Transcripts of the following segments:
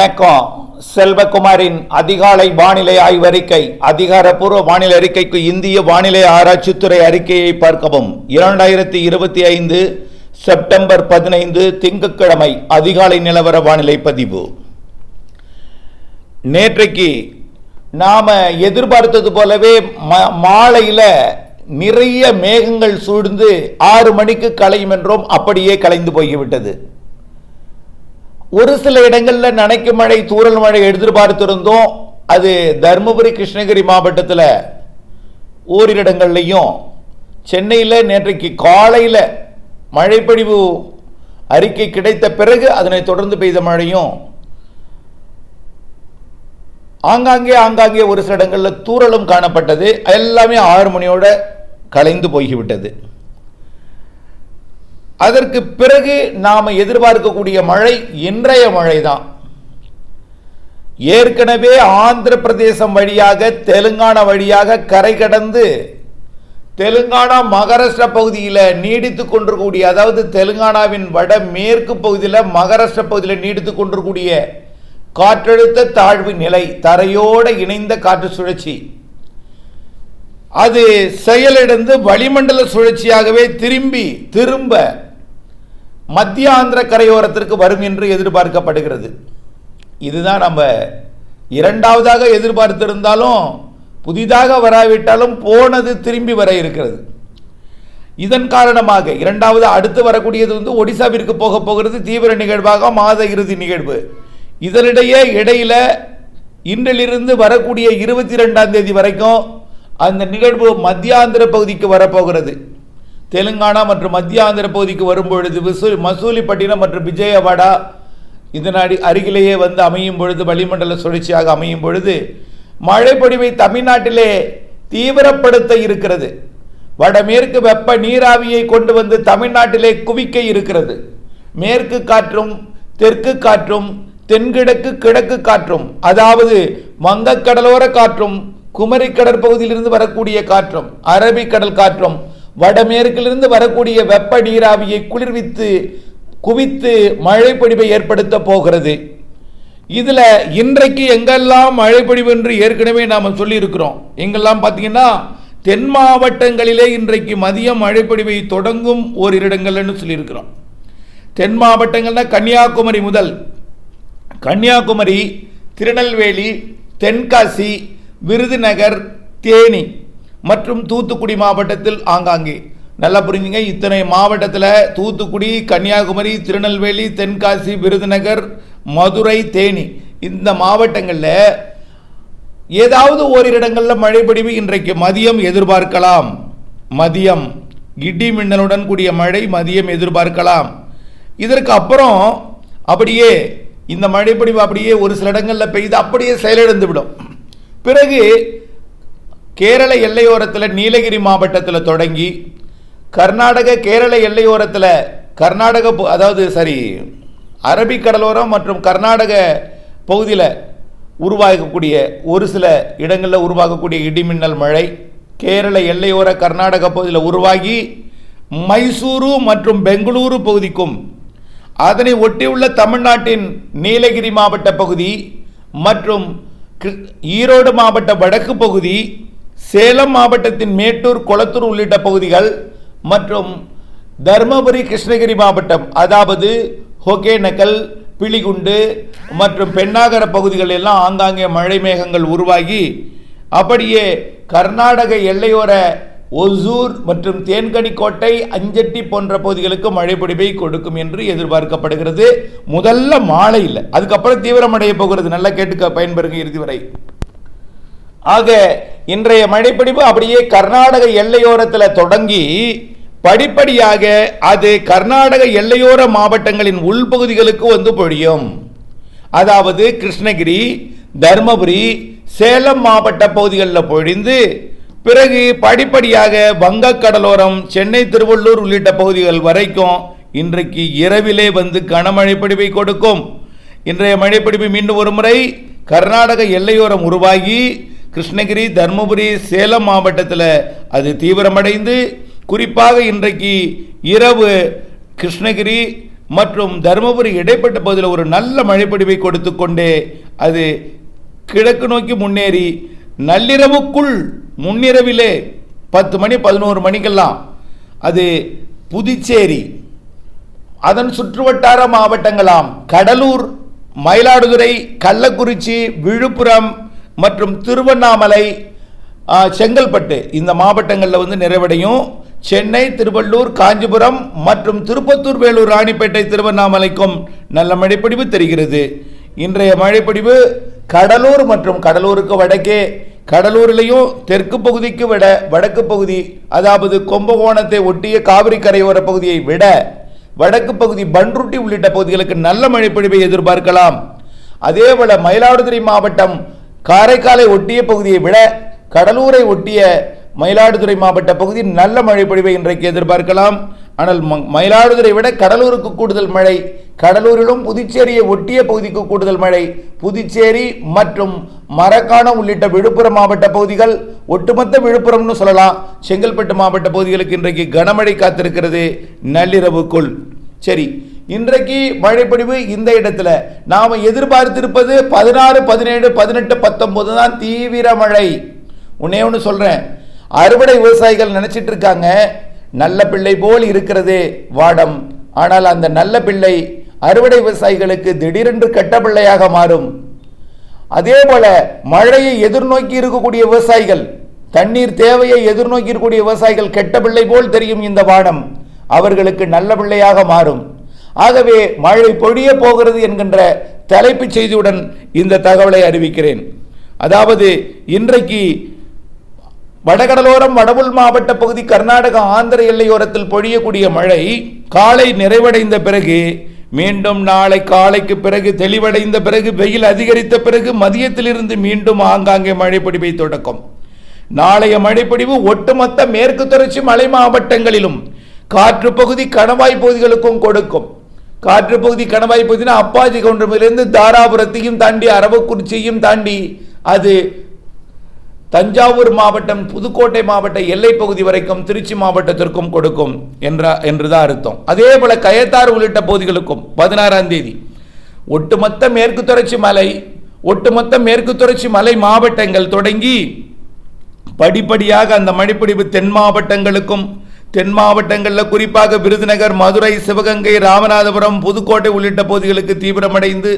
வணக்கம். செல்வகுமாரின் அதிகாலை வானிலை ஆய்வறிக்கை அதிகாரப்பூர்வ வானிலை அறிக்கைக்கு இந்திய வானிலை ஆராய்ச்சித்துறை அறிக்கையை பார்க்கவும். இரண்டாயிரத்தி இருபத்தி ஐந்து செப்டம்பர் பதினைந்து திங்கட்கிழமை அதிகாலை நிலவர வானிலை பதிவு. நேற்றைக்கு நாம எதிர்பார்த்தது போலவே மாலையில் மாலையில நிறைய மேகங்கள் சூழ்ந்து ஆறு மணிக்கு களையும் என்றும் அப்படியே கலைந்து போய்விட்டது. ஒரு சில இடங்களில் நனைக்கும் மழை தூரல் மழை எதிர்பார்த்திருந்தோம் அது தருமபுரி கிருஷ்ணகிரி மாவட்டத்தில் ஓரிரு இடங்கள்லையும் சென்னையில் நேற்றைக்கு காலையில் மழைப்பொழிவு அறிக்கை கிடைத்த பிறகு அதனை தொடர்ந்து பெய்த மழையும் ஆங்காங்கே ஆங்காங்கே ஒரு சில இடங்களில் தூரலும் காணப்பட்டது. எல்லாமே ஆறு மணியோட கலைந்து போய்விட்டது. அதற்கு பிறகு நாம் எதிர்பார்க்கக்கூடிய மழை இன்றைய மழை தான் ஏற்கனவே ஆந்திர பிரதேசம் வழியாக தெலுங்கானா வழியாக கரை கடந்து தெலுங்கானா மகாராஷ்டிரா பகுதியில் நீடித்து கொண்டிருக்கக்கூடிய அதாவது தெலுங்கானாவின் வட மேற்கு பகுதியில் மகாராஷ்டிரா பகுதியில் நீடித்து கொண்டிருக்கக்கூடிய காற்றழுத்த தாழ்வு நிலை தரையோடு இணைந்த காற்று சுழற்சி. அது செயலிழந்து வளிமண்டல சுழற்சியாகவே திரும்பி திரும்ப மத்திய ஆந்திர கரையோரத்திற்கு வரும் என்று எதிர்பார்க்கப்படுகிறது. இதுதான் நம்ம இரண்டாவதாக எதிர்பார்த்திருந்தாலும் புதிதாக வராவிட்டாலும் போனது திரும்பி வர இருக்கிறது. இதன் காரணமாக இரண்டாவது அடுத்து வரக்கூடியது வந்து ஒடிசாவிற்கு போக போகிறது. தீவிர நிகழ்வாக மாத இறுதி நிகழ்வு. இதனிடையே இடையில இன்றிலிருந்து வரக்கூடிய இருபத்தி ரெண்டாம் தேதி வரைக்கும் அந்த நிகழ்வு மத்தியாந்திர பகுதிக்கு வரப்போகிறது. தெலுங்கானா மற்றும் மத்திய ஆந்திர பகுதிக்கு வரும்பொழுது விசூல் மசூலிப்பட்டினம் மற்றும் விஜயவாடா இதன் அடி அருகிலேயே வந்து அமையும் பொழுது வளிமண்டல சுழற்சியாக அமையும் பொழுது மழைப்பொழிவை தமிழ்நாட்டிலே தீவிரப்படுத்த இருக்கிறது. வடமேற்கு வெப்ப நீராவியை கொண்டு வந்து தமிழ்நாட்டிலே குவிக்க இருக்கிறது. மேற்கு காற்றும் தெற்கு காற்றும் தென்கிழக்கு கிழக்கு காற்றும் அதாவது வங்கக்கடலோர காற்றும் குமரி கடற்பகுதியிலிருந்து வரக்கூடிய காற்றும் அரபிக்கடல் காற்றும் வடமேற்கிலிருந்து வரக்கூடிய வெப்ப நீராவியை குளிர்வித்து குவித்து மழைப்பொழிவை ஏற்படுத்த போகிறது. இதில் இன்றைக்கு எங்கெல்லாம் மழைப்பொழிவு என்று ஏற்கனவே நாம் சொல்லியிருக்கிறோம். எங்கெல்லாம் பார்த்தீங்கன்னா தென் மாவட்டங்களிலே இன்றைக்கு மதியம் மழைப்பொழிவை தொடங்கும் ஓரிரு இடங்கள்னு சொல்லியிருக்கிறோம். தென் மாவட்டங்கள்னா கன்னியாகுமரி முதல். கன்னியாகுமரி திருநெல்வேலி தென்காசி விருதுநகர் தேனி. மற்றும் தூத்துக்குடி மாவட்டத்தில் ஆங்காங்கே. நல்லா புரிஞ்சுங்க இத்தனை மாவட்டத்தில் தூத்துக்குடி கன்னியாகுமரி திருநெல்வேலி தென்காசி விருதுநகர் மதுரை தேனி இந்த மாவட்டங்களில் ஏதாவது ஓரிரு இடங்களில் மழைப்பொழிவு இன்றைக்கு மதியம் எதிர்பார்க்கலாம். மதியம் இடி மின்னலுடன் கூடிய மழை மதியம் எதிர்பார்க்கலாம். இதற்கு அப்புறம் அப்படியே இந்த மழைப்பொழிவு அப்படியே ஒரு சில இடங்களில் பெய்து அப்படியே செயலிழந்து விடும் பிறகு கேரள எல்லையோரத்தில் நீலகிரி மாவட்டத்தில் தொடங்கி கர்நாடக கேரள எல்லையோரத்தில் கர்நாடக அதாவது சரி அரபிக்கடலோரம் மற்றும் கர்நாடக பகுதியில் உருவாகக்கூடிய ஒரு சில இடங்களில் உருவாகக்கூடிய இடிமின்னல் மழை கேரள எல்லையோர கர்நாடக பகுதியில் உருவாகி மைசூரு மற்றும் பெங்களூரு பகுதிக்கும் அதனை ஒட்டியுள்ள தமிழ்நாட்டின் நீலகிரி மாவட்ட பகுதி மற்றும் ஈரோடு மாவட்ட வடக்கு பகுதி சேலம் மாவட்டத்தின் மேட்டூர் கொளத்தூர் உள்ளிட்ட பகுதிகள் மற்றும் தருமபுரி கிருஷ்ணகிரி மாவட்டம் அதாவது ஒகேனக்கல் பிலிகுண்டு மற்றும் பெண்ணாகர பகுதிகள் எல்லாம் ஆங்காங்கே மழை மேகங்கள் உருவாகி அப்படியே கர்நாடக எல்லையோர ஒசூர் மற்றும் தேன்கனிக்கோட்டை அஞ்சட்டி போன்ற பகுதிகளுக்கு மழைப்பொழிவை கொடுக்கும் என்று எதிர்பார்க்கப்படுகிறது. முதல்ல மாலையில் அதுக்கப்புறம் தீவிரமடைய போகிறது. நல்லா கேட்டுக்க பயன்பெறுங்க இறுதி வரை. ஆக இன்றைய மழைப்பிடிப்பு அப்படியே கர்நாடக எல்லையோரத்தில் தொடங்கி படிப்படியாக அது கர்நாடக எல்லையோர மாவட்டங்களின் உள்பகுதிகளுக்கு வந்து பொழியும். அதாவது கிருஷ்ணகிரி தர்மபுரி சேலம் மாவட்ட பகுதிகளில் பொழிந்து பிறகு படிப்படியாக வங்கக்கடலோரம் சென்னை திருவள்ளூர் உள்ளிட்ட பகுதிகள் வரைக்கும் இன்றைக்கு இரவிலே வந்து கனமழை பிடிப்பை கொடுக்கும். இன்றைய மழைப்பிடிப்பு மீண்டும் ஒரு முறை கர்நாடக எல்லையோரம் உருவாகி கிருஷ்ணகிரி தருமபுரி சேலம் மாவட்டத்தில் அது தீவிரமடைந்து குறிப்பாக இன்றைக்கு இரவு கிருஷ்ணகிரி மற்றும் தருமபுரி இடைப்பட்ட பகுதியில் ஒரு நல்ல மழைப்பொடிவை கொடுத்து கொண்டே அது கிழக்கு நோக்கி முன்னேறி நள்ளிரவுக்குள் முன்னிரவிலே பத்து மணி பதினோரு மணிக்கெல்லாம் அது புதுச்சேரி அதன் சுற்றுவட்டார மாவட்டங்களாம் கடலூர் மயிலாடுதுறை கள்ளக்குறிச்சி விழுப்புரம் மற்றும் திருவண்ணாமலை செங்கல்பட்டு இந்த மாவட்டங்களில் வந்து நிறைவடையும். சென்னை திருவள்ளூர் காஞ்சிபுரம் மற்றும் திருப்பத்தூர் வேலூர் ராணிப்பேட்டை திருவண்ணாமலைக்கும் நல்ல மழைப்பிடிவு தெரிகிறது. இன்றைய மழைப்பிடிவு கடலூர் மற்றும் கடலூருக்கு வடக்கே கடலூரிலையும் தெற்கு பகுதிக்கு விட வடக்கு பகுதி அதாவது கும்பகோணத்தை ஒட்டிய காவிரி கரையோர பகுதியை விட வடக்கு பகுதி பன்ருட்டி உள்ளிட்ட பகுதிகளுக்கு நல்ல மழைப்பொழிவை எதிர்பார்க்கலாம். அதேபோல மயிலாடுதுறை மாவட்டம் காரைக்காலை ஒட்டிய பகுதியை விட கடலூரை ஒட்டிய மயிலாடுதுறை மாவட்ட பகுதி நல்ல மழை பொழிவை இன்றைக்கு எதிர்பார்க்கலாம். ஆனால் ம- மயிலாடுதுறை விட கடலூருக்கு கூடுதல் மழை கடலூரிலும் புதுச்சேரியை ஒட்டிய பகுதிக்கு கூடுதல் மழை புதுச்சேரி மற்றும் மரக்காணம் உள்ளிட்ட விழுப்புரம் மாவட்ட பகுதிகள் ஒட்டுமொத்த விழுப்புரம்னு சொல்லலாம். செங்கல்பட்டு மாவட்ட பகுதிகளுக்கு இன்றைக்கு கனமழை காத்திருக்கிறது. நள்ளிரவுக்குள். சரி இன்றைக்கு மழைப்பொழிவு இந்த இடத்துல. நாம் எதிர்பார்த்திருப்பது பதினாறு பதினேழு பதினெட்டு பத்தொம்போது தான் தீவிர மழை. உன்னே ஒன்று சொல்கிறேன் அறுவடை விவசாயிகள் நினச்சிட்டு இருக்காங்க நல்ல பிள்ளை போல் இருக்கிறது வாடம். ஆனால் அந்த நல்ல பிள்ளை அறுவடை விவசாயிகளுக்கு திடீரென்று கெட்ட பிள்ளையாக மாறும். அதே போல மழையை எதிர்நோக்கி இருக்கக்கூடிய விவசாயிகள் தண்ணீர் தேவையை எதிர்நோக்கி இருக்கக்கூடிய விவசாயிகள் கெட்ட பிள்ளை போல் தெரியும் இந்த வானம் அவர்களுக்கு நல்ல பிள்ளையாக மாறும். ஆகவே மழை பொழிய போகிறது என்கின்ற தலைப்புச் செய்தியுடன் இந்த தகவலை அறிவிக்கிறேன். அதாவது இன்றைக்கு வடகடலோரம் வடவுள் மாவட்ட பகுதி கர்நாடக ஆந்திர எல்லையோரத்தில் பொழியக்கூடிய மழை காலை நிறைவடைந்த பிறகு மீண்டும் நாளை காலைக்கு பிறகு தெளிவடைந்த பிறகு வெயில் அதிகரித்த பிறகு மதியத்திலிருந்து மீண்டும் ஆங்காங்கே மழைப்பொடிவை தொடக்கம். நாளைய மழைப்பொடிவு ஒட்டுமொத்த மேற்கு தொடர்ச்சி மலை மாவட்டங்களிலும் காற்று பகுதி கணவாய் பகுதிகளுக்கும் கொடுக்கும். காற்று பகுதி கணவாய் பகுதினா அப்பாஜி கவுண்டமிலிருந்து தாராபுரத்தையும் தாண்டி அரவக்குறிச்சியையும் தாண்டி அது தஞ்சாவூர் மாவட்டம் புதுக்கோட்டை மாவட்ட எல்லை பகுதி வரைக்கும் திருச்சி மாவட்டத்திற்கும் கொடுக்கும் என்ற என்றுதான் அர்த்தம். அதே போல கயத்தார் உள்ளிட்ட பகுதிகளுக்கும் பதினாறாம் தேதி. ஒட்டுமொத்த மேற்கு தொடர்ச்சி மலை ஒட்டுமொத்த மேற்கு தொடர்ச்சி மலை மாவட்டங்கள் தொடங்கி படிப்படியாக அந்த மணிப்பிடிவு தென் மாவட்டங்களுக்கும் தென் மாவட்டங்களில் குறிப்பாக விருதுநகர் மதுரை சிவகங்கை ராமநாதபுரம் புதுக்கோட்டை உள்ளிட்ட பகுதிகளுக்கு தீவிரமடைந்து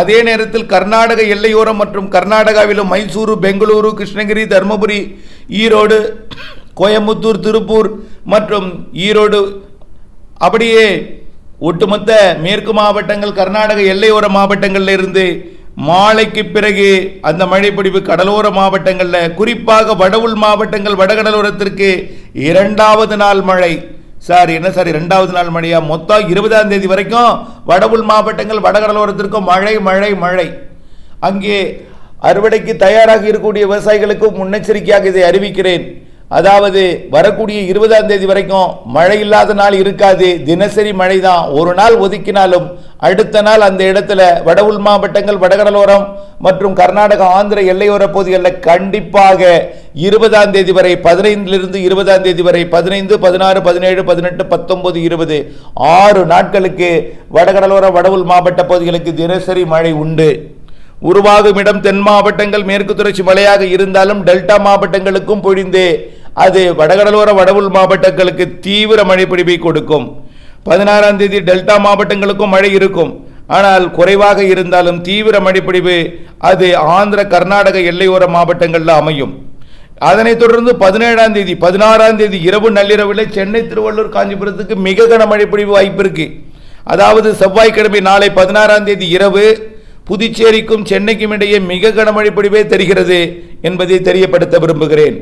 அதே நேரத்தில் கர்நாடக எல்லையோரம் மற்றும் கர்நாடகாவிலும் மைசூரு பெங்களூரு கிருஷ்ணகிரி தருமபுரி ஈரோடு கோயம்புத்தூர் திருப்பூர் மற்றும் ஈரோடு. அப்படியே ஒட்டுமொத்த மேற்கு மாவட்டங்கள் கர்நாடக எல்லையோர மாவட்டங்களில் இருந்து மாலைக்கு பிறகு அந்த மழைப்பிடிப்பு கடலோர மாவட்டங்களில் குறிப்பாக வடவுள் மாவட்டங்கள் வடகடலோரத்திற்கு இரண்டாவது நாள் மழை. சார் என்ன சார் இரண்டாவது நாள் மழையா? மொத்தம் இருபதாம் தேதி வரைக்கும் வடவுள் மாவட்டங்கள் வடகடலோரத்திற்கும் மழை மழை மழை. அங்கே அறுவடைக்கு தயாராக இருக்கக்கூடிய விவசாயிகளுக்கும் முன்னெச்சரிக்கையாக இதை அறிவிக்கிறேன். அதாவது வரக்கூடிய இருபதாம் தேதி வரைக்கும் மழை இல்லாத நாள் இருக்காது. தினசரி மழை தான் ஒரு நாள் ஒதுக்கினாலும் அடுத்த நாள் அந்த இடத்துல வட உள் மாவட்டங்கள் வடகடலோரம் மற்றும் கர்நாடகா ஆந்திர எல்லையோர பகுதிகளில் கண்டிப்பாக இருபதாம் தேதி வரை பதினைந்திலிருந்து இருபதாம் தேதி வரை பதினைந்து பதினாறு பதினேழு பதினெட்டு பத்தொன்பது இருபது ஆறு நாட்களுக்கு வடகடலோர வடவுள் மாவட்ட பகுதிகளுக்கு தினசரி மழை உண்டு. உருவாகும் இடம் தென் மாவட்டங்கள் மேற்கு தொடர்ச்சி மலையாக இருந்தாலும் டெல்டா மாவட்டங்களுக்கும் பொழிந்து அது வடகடலோர வடவுள் மாவட்டங்களுக்கு தீவிர மழை பிடிப்பை கொடுக்கும். பதினாறாம் தேதி டெல்டா மாவட்டங்களுக்கும் மழை இருக்கும். ஆனால் குறைவாக இருந்தாலும் தீவிர மழைப்பிடிவு அது ஆந்திர கர்நாடக எல்லையோர மாவட்டங்களில் அமையும். அதனைத் தொடர்ந்து பதினேழாம் தேதி பதினாறாம் தேதி இரவு நள்ளிரவில் சென்னை திருவள்ளூர் காஞ்சிபுரத்துக்கு மிக கனமழை பொழிவு வாய்ப்பு இருக்கு. அதாவது செவ்வாய்க்கிழமை நாளை பதினாறாம் தேதி இரவு புதுச்சேரிக்கும் சென்னைக்கும் இடையே மிக கனமழை பொழிவே தெரிகிறது என்பதை தெரியப்படுத்த விரும்புகிறேன்.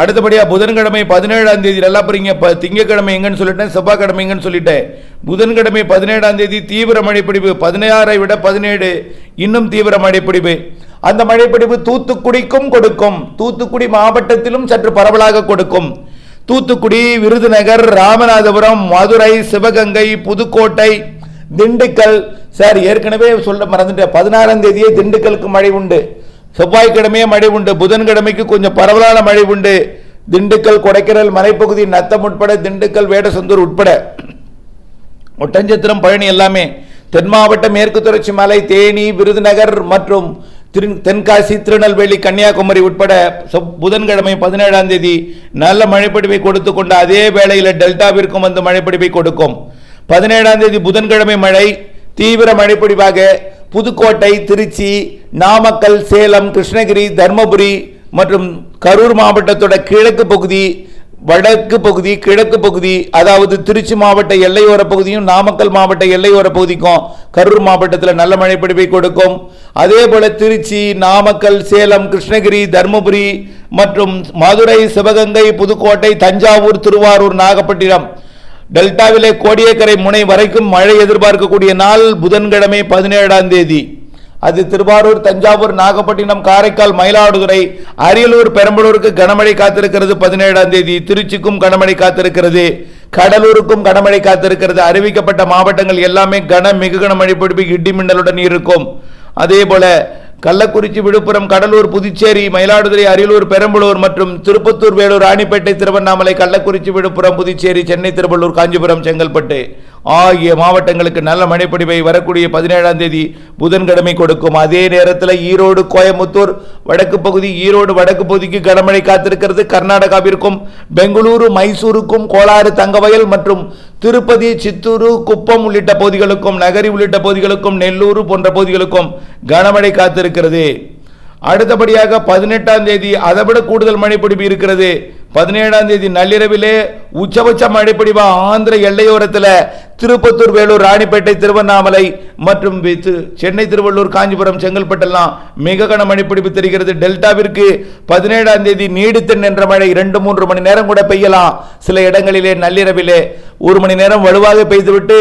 அடுத்தபடியாக புதன்கிழமை பதினேழாம் தேதி நல்லா புரியுங்க ப திங்கக்கிழமை எங்கன்னு சொல்லிட்டேன் செவ்வாய்க்கிழமை எங்கன்னு சொல்லிட்டேன். புதன்கிழமை பதினேழாம் தேதி தீவிர மழைப்பிடிவு பதினாறை விட பதினேழு இன்னும் தீவிர மழைப்பிடிவு. அந்த மழைப்பிடிவு தூத்துக்குடிக்கும் கொடுக்கும். தூத்துக்குடி மாவட்டத்திலும் சற்று பரவலாக கொடுக்கும். தூத்துக்குடி விருதுநகர் ராமநாதபுரம் மதுரை சிவகங்கை புதுக்கோட்டை திண்டுக்கல். சார் ஏற்கனவே சொல்ல மறந்துட்டேன் பதினாறாம் தேதியே திண்டுக்கலுக்கு மழை உண்டு. செவ்வாய்க்கிழமையே மழை உண்டு. புதன்கிழமைக்கு கொஞ்சம் பரவலான மழை உண்டு. திண்டுக்கல் கொடைக்கரல் மலைப்பகுதி நத்தம் உட்பட திண்டுக்கல் வேடசந்தூர் உட்பட ஒட்டஞ்சத்திரம் பழனி எல்லாமே தென் மாவட்ட மேற்கு தொடர்ச்சி மலை தேனி விருதுநகர் மற்றும் திரு தென்காசி திருநெல்வேலி கன்னியாகுமரி உட்பட புதன்கிழமை பதினேழாம் தேதி நல்ல மழைப்பிடிப்பை கொடுத்து கொண்ட அதே வேளையில் டெல்டாவிற்கும் வந்து மழைப்பிடிப்பை கொடுக்கும். பதினேழாம் தேதி புதன்கிழமை மழை தீவிர மழைப்பிடிவாக புதுக்கோட்டை திருச்சி நாமக்கல் சேலம் கிருஷ்ணகிரி தர்மபுரி மற்றும் கரூர் மாவட்டத்தோட கிழக்கு பகுதி வடக்கு பகுதி கிழக்கு பகுதி அதாவது திருச்சி மாவட்ட எல்லையோர பகுதியும் நாமக்கல் மாவட்ட எல்லையோர பகுதிக்கும் கரூர் மாவட்டத்தில் நல்ல மழை பிடிப்பை கொடுக்கும். அதே போல திருச்சி நாமக்கல் சேலம் கிருஷ்ணகிரி தருமபுரி மற்றும் மதுரை சிவகங்கை புதுக்கோட்டை தஞ்சாவூர் திருவாரூர் நாகப்பட்டினம் டெல்டாவிலே கோடியக்கரை முனை வரைக்கும் மழை எதிர்பார்க்கக்கூடிய நாள் புதன்கிழமை பதினேழாம் தேதி. அது திருவாரூர் தஞ்சாவூர் நாகப்பட்டினம் காரைக்கால் மயிலாடுதுறை அரியலூர் பெரம்பலூருக்கு கனமழை காத்திருக்கிறது பதினேழாம் தேதி. திருச்சிக்கும் கனமழை காத்திருக்கிறது. கடலூருக்கும் கனமழை காத்திருக்கிறது. அறிவிக்கப்பட்ட மாவட்டங்கள் எல்லாமே கன மிகு கனமழை பிடிப்பு இடி மின்னலுடன் இருக்கும். அதே போல கள்ளக்குறிச்சி விழுப்புரம் கடலூர் புதுச்சேரி மயிலாடுதுறை அரியலூர் பெரம்பலூர் மற்றும் திருப்பத்தூர் வேலூர் ராணிப்பேட்டை திருவண்ணாமலை கள்ளக்குறிச்சி விழுப்புரம் புதுச்சேரி சென்னை திருவள்ளூர் காஞ்சிபுரம் செங்கல்பட்டு. ஆகிய மாவட்டங்களுக்கு நல்ல மழைப்பொழிவை வரக்கூடிய பதினேழாம் தேதி புதன்கிழமை கொடுக்கும். அதே நேரத்தில் ஈரோடு கோயம்புத்தூர் வடக்கு பகுதி ஈரோடு வடக்கு பகுதிக்கு கனமழை காத்திருக்கிறது. கர்நாடகாவிற்கும் பெங்களூரு மைசூருக்கும் கோலாறு தங்கவயல் மற்றும் திருப்பதி சித்தூரு குப்பம் உள்ளிட்ட பகுதிகளுக்கும் நகரி உள்ளிட்ட பகுதிகளுக்கும் நெல்லூர் போன்ற பகுதிகளுக்கும் கனமழை காத்திருக்கிறது. அடுத்தபடியாக பதினெட்டாம் தேதி அதைவிட கூடுதல் மழைப்பிடிப்பு இருக்கிறது. பதினேழாம் தேதி நள்ளிரவிலே உச்சபட்ச மழைப்பிடிப்பு ஆந்திர எல்லையோரத்தில் திருப்பத்தூர் வேலூர் ராணிப்பேட்டை திருவண்ணாமலை மற்றும் சென்னை திருவள்ளூர் காஞ்சிபுரம் செங்கல்பட்டெல்லாம் மிக கன மழைப்பிடிப்பு தெரிகிறது. டெல்டாவிற்கு பதினேழாம் தேதி நீடித்து நின்ற மழை இரண்டு மூன்று மணி நேரம் கூட பெய்யலாம். சில இடங்களிலே நள்ளிரவிலே ஒரு மணி நேரம் வலுவாக பெய்துவிட்டு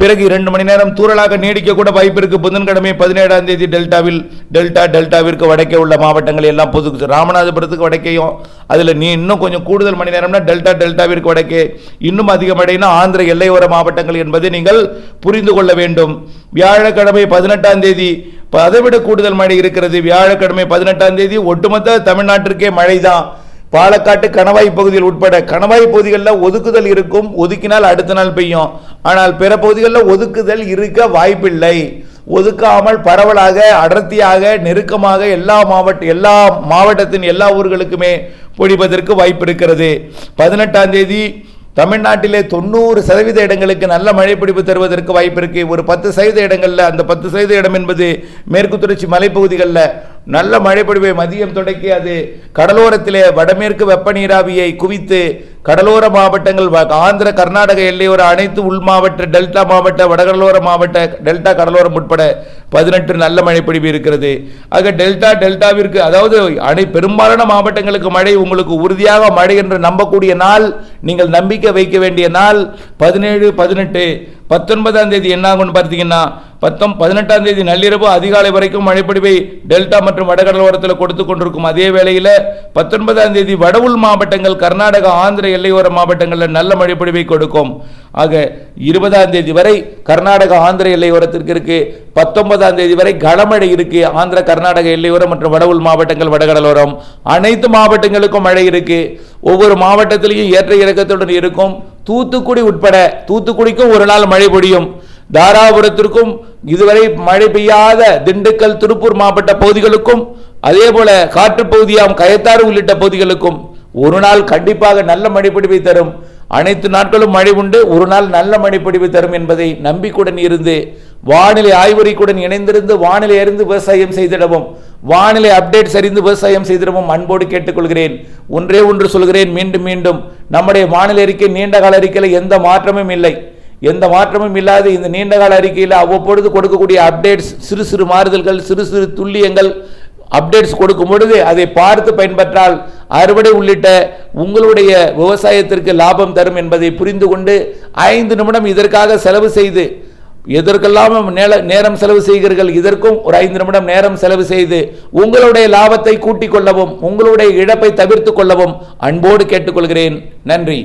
பிறகு இரண்டு மணி நேரம் தூரலாக நீடிக்க கூட வாய்ப்பு இருக்கு. புதன்கிழமை பதினேழாம் தேதி டெல்டாவில் டெல்டா டெல்டாவிற்கு வடக்கே உள்ள மாவட்டங்கள் எல்லாம் பொது ராமநாதபுரத்துக்கு வடக்கேயும் அதில் நீ இன்னும் கொஞ்சம் கூடுதல் மணி நேரம்னா டெல்டா டெல்டாவிற்கு வடக்கே. இன்னும் அதிகமடைனா ஆந்திர எல்லையோர மாவட்டங்கள் என்பதை நீங்கள் புரிந்து கொள்ள வேண்டும். வியாழக்கிழமை பதினெட்டாம் தேதி அதைவிட கூடுதல் மழை இருக்கிறது. வியாழக்கிழமை பதினெட்டாம் தேதி ஒட்டுமொத்த தமிழ்நாட்டிற்கே மழைதான். பாலக்காட்டு கணவாய் பகுதியில் உட்பட கணவாய் பகுதிகளில் ஒதுக்குதல் இருக்கும். ஒதுக்கினால் அடுத்த நாள் பெய்யும். ஆனால் பிற பகுதிகளில் ஒதுக்குதல் இருக்க வாய்ப்பில்லை. ஒதுக்காமல் பரவலாக அடர்த்தியாக நெருக்கமாக எல்லா மாவட்ட எல்லா மாவட்டத்தின் எல்லா ஊர்களுக்குமே பொழிவதற்கு வாய்ப்பு இருக்கிறது. பதினெட்டாம் தேதி தமிழ்நாட்டிலே தொண்ணூறு சதவீத இடங்களுக்கு நல்ல மழை பிடிப்பு தருவதற்கு வாய்ப்பு இருக்கு. ஒரு பத்து சதவீத இடங்களில் அந்த பத்து சதவீத இடம் என்பது மேற்கு தொடர்ச்சி மலைப்பகுதிகளில் நல்ல மழை பொழிவை மதியம் தொடக்கி அது கடலோரத்திலே வடமேற்கு வெப்ப நீராவியை குவித்து கடலோர மாவட்டங்கள் வ- ஆந்திர கர்நாடக எல்லையோர அனைத்து உள் மாவட்ட டெல்டா மாவட்ட வடகடலோர மாவட்ட டெல்டா கடலோரம் உட்பட பதினெட்டு நல்ல மழை பொழிவு இருக்கிறது. ஆக டெல்டா டெல்டாவிற்கு அதாவது அனை பெரும்பாலான மாவட்டங்களுக்கு மழை உங்களுக்கு உறுதியாக மழை என்று நம்பக்கூடிய நாள் நீங்கள் நம்பிக்கை வைக்க வேண்டிய நாள் பதினேழு பதினெட்டு பத்தொன்பதாம் தேதி என்ன ஆகும்னு பார்த்தீங்கன்னா பத்தம் பதினெட்டாம் தேதி நள்ளிரவு அதிகாலை வரைக்கும் மழைப்பொழிவை டெல்டா மற்றும் வடகடலோரத்தில் கொடுத்து கொண்டிருக்கும். அதே வேளையில் பத்தொன்பதாம் தேதி வடவுள் மாவட்டங்கள் கர்நாடகா ஆந்திர எல்லையோர மாவட்டங்களில் நல்ல மழைப்பொழிவை கொடுக்கும். ஆக இருபதாம் தேதி வரை கர்நாடகா ஆந்திர எல்லையோரத்திற்கு இருக்கு. பத்தொன்பதாம் தேதி வரை கனமழை இருக்கு. ஆந்திர கர்நாடக எல்லையோரம் மற்றும் வடவுள் மாவட்டங்கள் வடகடலோரம். அனைத்து மாவட்டங்களுக்கும் மழை இருக்கு. ஒவ்வொரு மாவட்டத்திலையும் ஏற்ற இறக்கத்துடன் இருக்கும். தூத்துக்குடி உட்பட தூத்துக்குடிக்கும் ஒரு நாள் மழை பொழியும். தாராபுரத்திற்கும் இதுவரை மழை பெய்யாத திண்டுக்கல் திருப்பூர் மாவட்ட பகுதிகளுக்கும் அதே போல காற்றுப்பகுதியாம் கயத்தாறு உள்ளிட்ட பகுதிகளுக்கும் ஒரு நாள் கண்டிப்பாக நல்ல மழைப்பிடிவை தரும். அனைத்து நாட்களும் மழை உண்டு. ஒரு நாள் நல்ல மழைப்பிடிவு தரும் என்பதை நம்பிக்கையுடன் இருந்து வானிலை ஆய்வறிக்குடன் இணைந்திருந்து வானிலை அறிந்து விவசாயம் செய்திடவும் வானிலை அப்டேட் அறிந்து விவசாயம் செய்திடவும் அன்போடு கேட்டுக்கொள்கிறேன். ஒன்றே ஒன்று சொல்கிறேன். மீண்டும் மீண்டும். நம்முடைய வானிலை அறிக்கை நீண்ட கால அறிக்கையில் எந்த மாற்றமும் இல்லை. எந்த மாற்றமும் இல்லாத இந்த நீண்டகால அறிக்கையில் அவ்வப்பொழுது கொடுக்கக்கூடிய அப்டேட்ஸ் சிறு சிறு மாறுதல்கள் சிறு சிறு துல்லியங்கள் அப்டேட்ஸ் கொடுக்கும் பொழுது அதை பார்த்து பயன்பற்றால் அறுவடை உள்ளிட்ட உங்களுடைய விவசாயத்திற்கு லாபம் தரும் என்பதை புரிந்து கொண்டு ஐந்து நிமிடம் இதற்காக செலவு செய்து எதற்கெல்லாம் நேரம் செலவு செய்கிறீர்கள் இதற்கும் ஒரு ஐந்து நிமிடம் நேரம் செலவு செய்து உங்களுடைய லாபத்தை கூட்டிக் கொள்ளவும் உங்களுடைய இழப்பை தவிர்த்து கொள்ளவும் அன்போடு கேட்டுக்கொள்கிறேன். நன்றி.